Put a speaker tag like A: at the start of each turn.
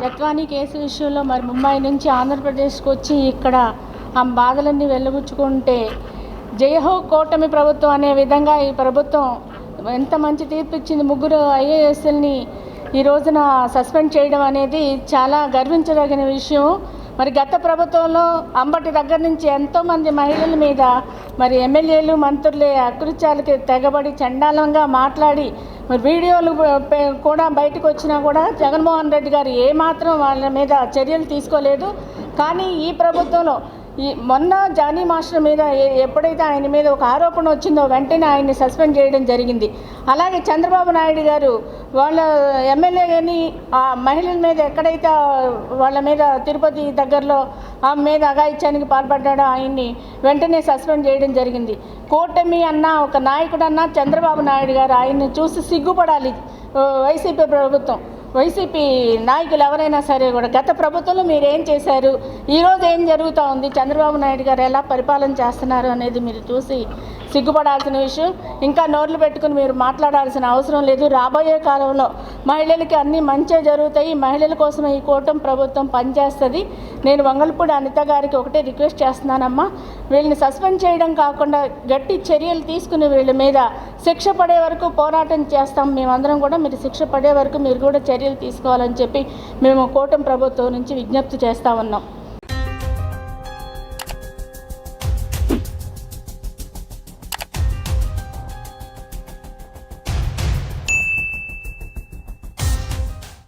A: Jethwani case విషయంలో మరి ముంబై నుంచి ఆంధ్రప్రదేశ్కి వచ్చి ఇక్కడ ఆ బాధలన్నీ వెళ్ళబుచ్చుకుంటే జయహో కూటమి ప్రభుత్వం అనే విధంగా ఈ ప్రభుత్వం ఎంత మంచి తీర్పు ఇచ్చింది ముగ్గురు ఐఏఎస్ఎల్ని ఈ రోజున సస్పెండ్ చేయడం అనేది చాలా గర్వించదగిన విషయం. మరి గత ప్రభుత్వంలో అంబటి దగ్గర నుంచి ఎంతోమంది మహిళల మీద మరి ఎమ్మెల్యేలు మంత్రులే అకృత్యాలకి తెగబడి చండాలంగా మాట్లాడి మరి వీడియోలు కూడా బయటకు వచ్చినా కూడా జగన్మోహన్ రెడ్డి గారు ఏమాత్రం వాళ్ళ మీద చర్యలు తీసుకోలేదు. కానీ ఈ ప్రభుత్వంలో ఈ మొన్న జానీ మాస్టర్ మీద ఎప్పుడైతే ఆయన మీద ఒక ఆరోపణ వచ్చిందో వెంటనే ఆయన్ని సస్పెండ్ చేయడం జరిగింది. అలాగే చంద్రబాబు నాయుడు గారు వాళ్ళ ఎమ్మెల్యే కానీ ఆ మహిళల మీద ఎక్కడైతే వాళ్ళ మీద తిరుపతి దగ్గరలో ఆ మీద అఘాయిత్యానికి పాల్పడ్డాడో ఆయన్ని వెంటనే సస్పెండ్ చేయడం జరిగింది. కూటమి అన్న ఒక నాయకుడు అన్న చంద్రబాబు నాయుడు గారు ఆయన్ని చూసి సిగ్గుపడాలి. వైసీపీ ప్రభుత్వం. వైసీపీ నాయకులు ఎవరైనా సరే కూడా గత ప్రభుత్వంలో మీరు ఏం చేశారు? ఈరోజు ఏం జరుగుతూ ఉంది? చంద్రబాబు నాయుడు గారు ఎలా పరిపాలన చేస్తున్నారు అనేది మీరు చూసి సిగ్గుపడాల్సిన విషయం. ఇంకా నోర్లు పెట్టుకుని మీరు మాట్లాడాల్సిన అవసరం లేదు. రాబోయే కాలంలో మహిళలకి అన్నీ మంచి జరుగుతాయి. మహిళల కోసం ఈ కూటమి ప్రభుత్వం పనిచేస్తుంది. నేను వంగల్పూడి అనిత గారికి ఒకటే రిక్వెస్ట్ చేస్తున్నానమ్మా. వీళ్ళని సస్పెండ్ చేయడం కాకుండా గట్టి చర్యలు తీసుకుని వీళ్ళ మీద శిక్ష పడే వరకు పోరాటం చేస్తాం. మేమందరం కూడా మీరు శిక్ష పడే వరకు మీరు కూడా చర్యలు తీసుకోవాలని చెప్పి మేము కూటమి ప్రభుత్వం నుంచి విజ్ఞప్తి చేస్తా ఉన్నాం.